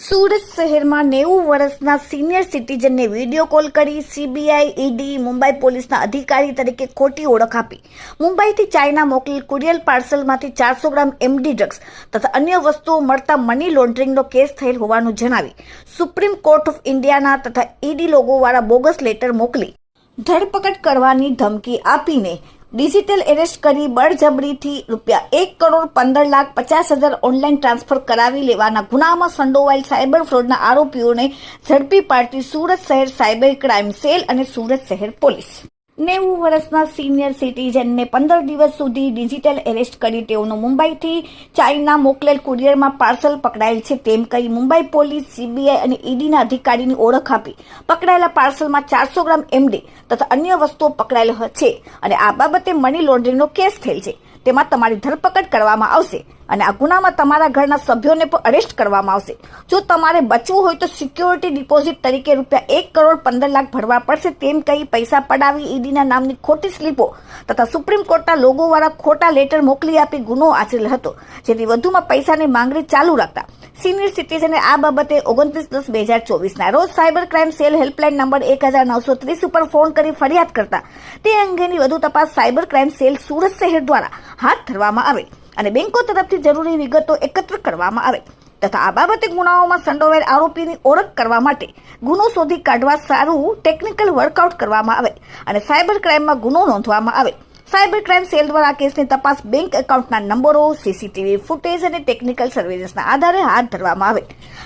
સુરત શહેરમાં નેવું વર્ષના સિનિયર સિટીઝનને વીડિયો કોલ કરી સીબીઆઈ, ઈડી, મુંબઈ પોલીસના અધિકારી તરીકે ખોટી ઓળખ આપી. મુંબઈથી ચાઇના મોકલેલ કુરિયર પાર્સલમાંથી ચારસો ગ્રામ એમડી ડ્રગ્સ તથા અન્ય વસ્તુઓ મળતા મની લોન્ડરિંગનો કેસ થયેલ હોવાનું જણાવી સુપ્રીમ કોર્ટ ઓફ ઇન્ડિયાના તથા ઈડી લોગોવાળા બોગસ લેટર મોકલી ધરપકડ કરવાની ધમકી આપીને ડિજિટલ એરેસ્ટ કરી બળજબરીથી રૂપિયા એક કરોડ પંદર લાખ પચાસ હજાર ઓનલાઈન ટ્રાન્સફર કરાવી લેવાના ગુનામાં સંડોવાયેલ સાયબર ફ્રોડના આરોપીઓને ઝડપી પાડતી સુરત શહેર સાયબર ક્રાઇમ સેલ અને સુરત શહેર પોલીસ. નેવું વર્ષના સિનિયર સિટીઝનને પંદર દિવસ સુધી ડિજિટલ એરેસ્ટ કરી તેઓનું મુંબઈથી ચાઇના મોકલેલ કુરિયરમાં પાર્સલ પકડાયેલ છે તેમ કહી મુંબઈ પોલીસ સીબીઆઈ અને ઈડીના અધિકારીની ઓળખ આપી. પકડાયેલા પાર્સલમાં ચારસો ગ્રામ એમડી તથા અન્ય વસ્તુઓ પકડાયેલ છે અને આ બાબતે મની લોન્ડરિંગનો કેસ થયેલ છે. તેમાં તમારી ધરપકડ કરવામાં આવશે. અને આ ગુનામાં તમારા ઘરના સભ્યોને પણ અરેસ્ટ કરવામાં આવશે. જો તમારે બચવું હોય તો સિક્યોરિટી ડિપોઝિટ તરીકે રૂપિયા એક કરોડ પંદર લાખ ભરવા પડશે તેમ કહી પૈસા પડાવી ઈડીના નામની ખોટી સ્લીપો તથા સુપ્રીમ કોર્ટના લોગોવાળા ખોટા લેટર મોકલી આપી ગુનો આચરેલ હતો. જેથી વધુમાં પૈસાની માંગણી ચાલુ રાખતા સિનિયર સિટીઝને આ બાબતે ઓગણત્રીસ દસ બે હજાર ચોવીસના રોજ cyber crime cell helpline number એક હજાર નવસો ત્રીસ ઉપર ફોન કરી ફરિયાદ કરતા. તે અંગેની વધુ તપાસ સાયબર ક્રાઇમ સેલ સુરત શહેર દ્વારા હાથ ધરવામાં આવે અને બેંકો તરફથી જરૂરી વિગતો એકત્ર કરવામાં આવે તથા આ બાબતે ગુનાઓમાં સંડોવાયેલ આરોપીની ઓળખ કરવા માટે ગુનો શોધી કાઢવા સારું ટેકનિકલ વર્કઆઉટ કરવામાં આવે અને સાયબર ક્રાઇમમાં ગુનો નોંધવામાં આવે. સાયબર ક્રાઇમ સેલ દ્વારા કેસની તપાસ બેંક એકાઉન્ટના નંબરો, સીસીટીવી ફૂટેજ અને ટેકનિકલ સર્વેલન્સના આધારે હાથ ધરવામાં આવે.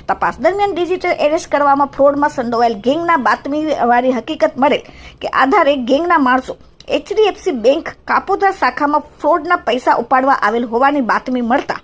તપાસ દરમિયાન ડિજિટલ એરેસ્ટ કરવામાં ફ્રોડમાં સંડોવાયેલ ગેંગના બાતમીવાળી હકીકત મળે કે આધારે ગેંગના માણસો એચડીએફસી બેંક કાપોદ્રા શાખામાં ફ્રોડના પૈસા ઉપાડવા આવેલ હોવાની બાતમી મળતા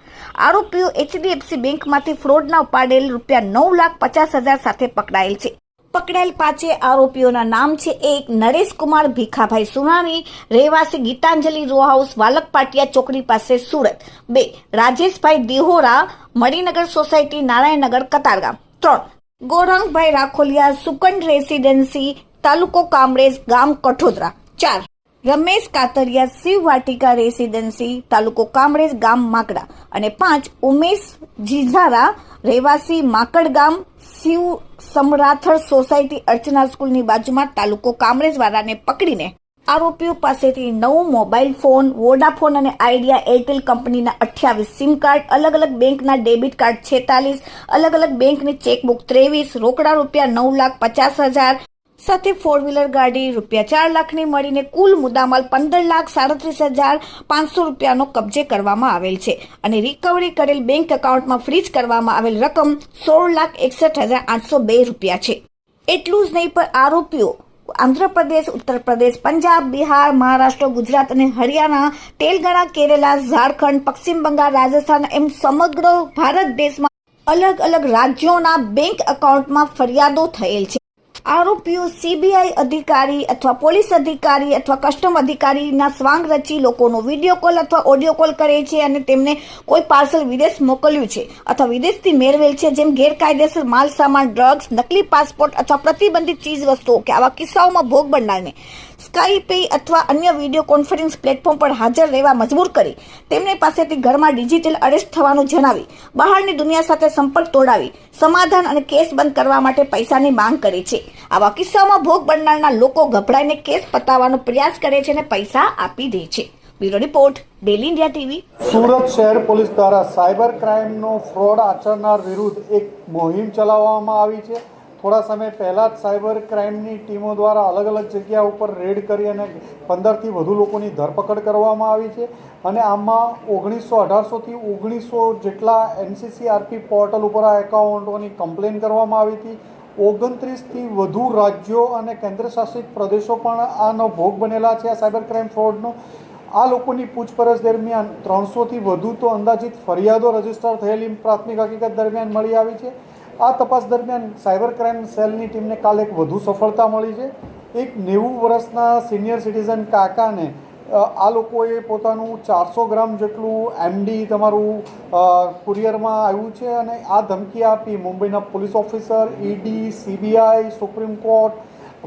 આરોપીઓ એચડીએફસી બેંકમાંથી ફ્રોડના ઉપાડેલ રૂપિયા નવ લાખ પચાસ હજાર સાથે પકડાયેલ છે. પકડાયેલ પાંચે આરોપીઓના નામ છે. એક નરેશ કુમાર, ભીખાભાઈ સુનાણી રહેવાસી ગીતાંજલિ રો હાઉસ વાલક પાટિયા ચોકડી પાસે સુરત. બે, રાજેશભાઈ દિહોરા, મણિનગર સોસાયટી, નારાયણનગર, કતારગામ. ત્રણ, ગોરંગભાઈ રાખોલિયા, સુકંડ રેસિડેન્સી, તાલુકો કામરેજ, ગામ કઠોદરા. ચાર રમેશ કાતરિયા શિવ વાટિકા રેસિડેન્સી તાલુકો કામરેજ ગામ માકડા અને પાંચ ઉમેશ જીઝારા રહેવાસી માકડ ગામ શિવ સમરાથળ સોસાયટી અર્ચના સ્કૂલની બાજુમાં તાલુકો કામરેજ વાળાને પકડીને આરોપીઓ પાસેથી નવું મોબાઈલ ફોન, વોડાફોન અને આઈડિયા એરટેલ કંપનીના અઠ્યાવીસ સિમ કાર્ડ અલગ અલગ બેંકના ડેબિટ કાર્ડ છેતાલીસ અલગ અલગ બેંકની ચેકબુક ત્રેવીસ, રોકડા રૂપિયા નવ લાખ પચાસ હજાર સાથે ફોર વ્હીલર ગાડી રૂપિયા ચાર લાખની મળીને કુલ મુદ્દામાલ પંદર લાખ સાડત્રીસ હજાર પાંચસો રૂપિયાનો કબજે કરવામાં આવેલ છે અને રિકવરી કરેલ બેંક એકાઉન્ટમાં ફ્રીજ કરવામાં આવેલ રકમ સોળ લાખ એકસઠ હજાર આઠસો બે રૂપિયા છે. એટલું જ નહીં, પણ આરોપીઓ આંધ્રપ્રદેશ ઉત્તર પ્રદેશ પંજાબ, બિહાર, મહારાષ્ટ્ર, ગુજરાત અને હરિયાણા, તેલંગાણા, કેરેલા, ઝારખંડ, પશ્ચિમ બંગાળ, રાજસ્થાન એમ સમગ્ર ભારત દેશમાં અલગ અલગ રાજ્યોના બેંક એકાઉન્ટમાં ફરિયાદો થયેલ છે. આરોપીઓ સીબીઆઈ અધિકારી અથવા પોલીસ અધિકારી અથવા કસ્ટમ અધિકારીના સ્વાંગ રચી લોકોનો વીડિયો કોલ અથવા ઓડિયો કોલ કરે છે અને તેમને કોઈ પાર્સલ વિદેશ મોકલ્યું છે અથવા વિદેશથી મેળવેલ છે, જેમ ગેરકાયદેસર માલ સામાન ડ્રગ્સ, નકલી પાસપોર્ટ અથવા પ્રતિબંધિત ચીજ વસ્તુઓ કે આવા કિસ્સાઓમાં ભોગ બનનારને સ્કાઈપે અથવા અન્ય વીડિયો કોન્ફરન્સ પ્લેટફોર્મ પર હાજર રહેવા મજબૂર કરી. તેમની પાસેથી ઘરમાં ડિજિટલ અરેસ્ટ થવાનું જણાવી, બહારની દુનિયા સાથે સંપર્ક તોડાવી, સમાધાન અને કેસ બંધ કરવા માટે પૈસાની માંગ કરે છે. આવા કિસ્સાઓમાં ભોગ બનનારના લોકો ગભરાઈને કેસ પતાવવાનો પ્રયાસ કરે છે અને પૈસા આપી દે છે. Bureau report daily India TV. Surat શહેર પોલીસ દ્વારા સાયબર ક્રાઇમનો ફ્રોડ આચરનાર વિરુદ્ધ એક મોહિમ ચલાવવામાં આવી છે. થોડા સમય પહેલાં જ સાયબર ક્રાઇમની ટીમો દ્વારા અલગ અલગ જગ્યા ઉપર રેડ કરી અને પંદરથી વધુ લોકોની ધરપકડ કરવામાં આવી છે. અને આમાં ઓગણીસો અઢારસોથી ઓગણીસો જેટલા એનસીસીઆરપી પોર્ટલ ઉપર આ એકાઉન્ટોની કમ્પ્લેન કરવામાં આવી હતી. ઓગણત્રીસથી વધુ રાજ્યો અને કેન્દ્રશાસિત પ્રદેશો પણ આનો ભોગ બનેલા છે આ સાયબર ક્રાઇમ ફ્રોડનો. આ લોકોની પૂછપરછ દરમિયાન ત્રણસોથી વધુ તો અંદાજિત ફરિયાદો રજિસ્ટર થયેલી પ્રાથમિક હકીકત દરમિયાન મળી આવી છે. આ તપાસ દરમિયાન સાયબર ક્રાઇમ સેલની ટીમને કાલે એક વધુ સફળતા મળી છે. એક નેવું વર્ષના સિનિયર સિટીઝન કાકાને આ લોકોએ પોતાનું ચારસો ગ્રામ જેટલું એમડી તમારું કુરિયરમાં આવ્યું છે અને આ ધમકી આપી મુંબઈના police officer, ED, CBI, supreme court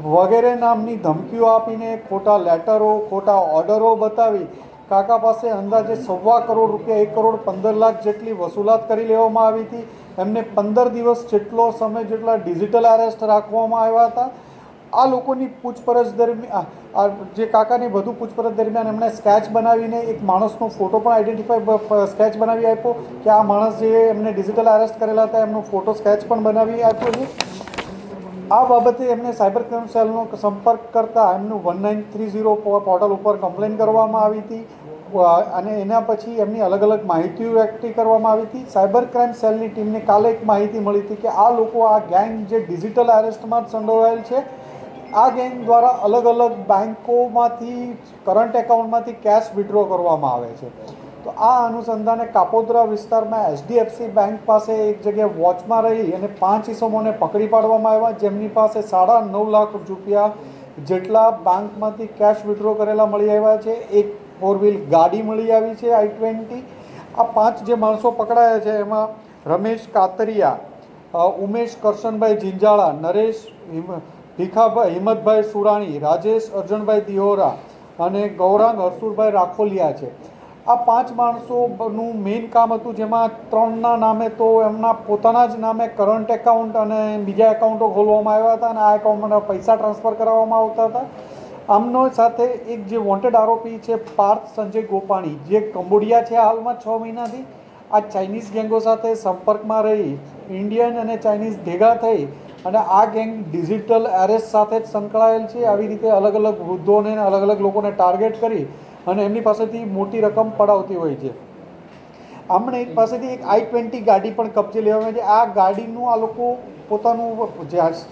વગેરે નામની ધમકીઓ આપીને ખોટા લેટરો, ખોટા ઓર્ડરો બતાવી કાકા પાસે અંદાજે સવા કરોડ રૂપિયા, એક કરોડ પંદર લાખ જેટલી વસૂલાત કરી લેવામાં આવી હતી. એમને પંદર દિવસ જેટલો સમય જેટલા ડિજિટલ અરેસ્ટ રાખવામાં આવ્યા હતા. આ લોકોની પૂછપરછ દરમિયાન જે કાકાની વધુ પૂછપરછ દરમિયાન એમણે સ્કેચ બનાવીને એક માણસનો ફોટો પણ આઈડેન્ટિફાઈ સ્કેચ બનાવી આપ્યો કે આ માણસ જે એમને ડિજિટલ અરેસ્ટ કરેલા હતા, એમનો ફોટો સ્કેચ પણ બનાવી આપ્યો છે. આ બાબતે એમને સાયબર ક્રાઇમ સેલનો સંપર્ક કરતા એમનું one nine three zero portal ઉપર કમ્પ્લેન કરવામાં આવી હતી. અને એના પછી એમની અલગ અલગ માહિતીઓ એકઠી કરવામાં આવી હતી. સાયબર ક્રાઇમ સેલની ટીમને કાલે એક માહિતી મળી હતી કે આ લોકો, આ ગેંગ જે ડિજિટલ અરેસ્ટમાં સંડોવાયેલ છે, આ ગેંગ દ્વારા અલગ અલગ બેન્કોમાંથી કરંટ એકાઉન્ટમાંથી કેશ વિડ્રો કરવામાં આવે છે. તો આ અનુસંધાને કાપોદ્રા વિસ્તારમાં એચડીએફસી બેંક પાસે એક જગ્યાએ વોચમાં રહી અને પાંચ ઇસમોને પકડી પાડવામાં આવ્યા, જેમની પાસે સાડા નવ લાખ રૂપિયા જેટલા બેંકમાંથી કેશ વિડ્રો કરેલા મળી આવ્યા છે. એક ફોર વ્હીલ ગાડી મળી આવી છે આઈ ટ્વેન્ટી. આ પાંચ જે માણસો પકડાયા છે એમાં રમેશ કાતરિયા ઉમેશ કરશનભાઈ જિંજાળા નરેશ ભીખાભાઈ, હિંમતભાઈ સુરાણી, રાજેશ અર્જણભાઈ દિહોરા અને ગૌરાંગ હરસુરભાઈ રાખોલિયા છે. આ પાંચ માણસોનું મેઇન કામ હતું જેમાં ત્રણના નામે તો એમના પોતાના જ નામે કરંટ એકાઉન્ટ અને બીજા એકાઉન્ટો ખોલવામાં આવ્યા હતા અને આ એકાઉન્ટમાં પૈસા ટ્રાન્સફર કરાવવામાં આવતા હતા. આમનો સાથે એક જે વોન્ટેડ આરોપી છે, પાર્થ સંજય ગોપાણી, જે કંબોડિયા છે હાલમાં છ મહિનાથી. આ ચાઇનીઝ ગેંગો સાથે સંપર્કમાં રહી ઇન્ડિયન અને ચાઇનીઝ ભેગા થઈ અને આ ગેંગ ડિજિટલ એરેસ્ટ સાથે જ સંકળાયેલ છે. આવી રીતે અલગ અલગ વૃદ્ધોને અલગ અલગ લોકોને ટાર્ગેટ કરી અને એમની પાસેથી મોટી રકમ પડાવતી હોય છે. આમણે એક પાસેથી એક આઈ ટ્વેન્ટી ગાડી પણ કબજે લેવામાં છે આ ગાડીનું આ લોકો પોતાનું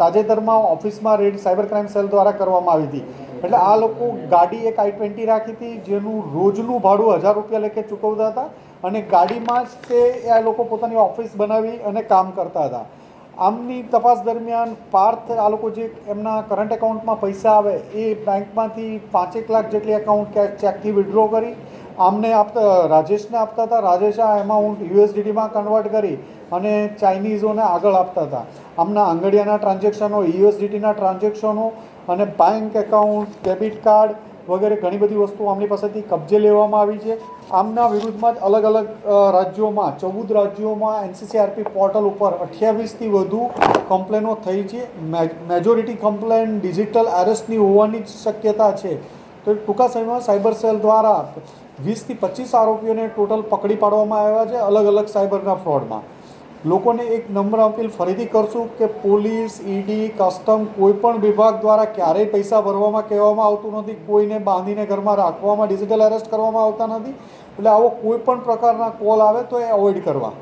તાજેતરમાં ઓફિસમાં રેડ સાયબર ક્રાઇમ સેલ દ્વારા કરવામાં આવી હતી. એટલે આ લોકો ગાડી એક આઈ ટ્વેન્ટી રાખી હતી, જેનું રોજનું ભાડું હજાર રૂપિયા લેખે ચૂકવતા હતા અને ગાડીમાં જ તે આ લોકો પોતાની ઓફિસ બનાવી અને કામ કરતા હતા. આમની તપાસ દરમિયાન પાર્થ આ લોકો જે એમના કરંટ એકાઉન્ટમાં પૈસા આવે એ બેંકમાંથી પાંચેક લાખ જેટલી એકાઉન્ટ કે ચેકથી વિડ્રો કરી, આમને આપતા, રાજેશને આપતા હતા. રાજેશ આ એમાઉન્ટ યુએસડીડીમાં કન્વર્ટ કરી અને ચાઇનીઝોને આગળ આપતા હતા. આમના આંગડિયાના ટ્રાન્ઝેક્શનો યુએસડીટીના ટ્રાન્ઝેક્શનો અને બેંક એકાઉન્ટ ડેબિટ કાર્ડ વગેરે ઘણી બધી વસ્તુઓ આમની પાસેથી કબજે લેવામાં આવી છે. આમના વિરુદ્ધમાં જ અલગ અલગ રાજ્યોમાં, ચૌદ રાજ્યોમાં એનસીસીઆરપી પોર્ટલ ઉપર અઠ્યાવીસથી વધુ કમ્પ્લેનો થઈ છે. મેજોરિટી કમ્પ્લેન ડિજિટલ એરેસ્ટની હોવાની જ શક્યતા છે. તો ટૂંકા સમયમાં સાયબર સેલ દ્વારા વીસથી પચીસ આરોપીઓને ટોટલ પકડી પાડવામાં આવ્યા છે અલગ અલગ સાયબરના ફ્રોડમાં લોકોને એક નમ્ર અપીલ ફરીથી કરશું કે પોલીસ, ઈડી, કસ્ટમ કોઈ પણ વિભાગ દ્વારા ક્યારેય પૈસા ભરવામાં કહેવામાં આવતું નથી, કોઈને બાંધીને ઘરમાં રાખવામાં, ડિજિટલ એરેસ્ટ કરવામાં આવતા નથી. એટલે આવો કોઈ પણ પ્રકારના કોલ આવે તો એ અવોઇડ કરવા.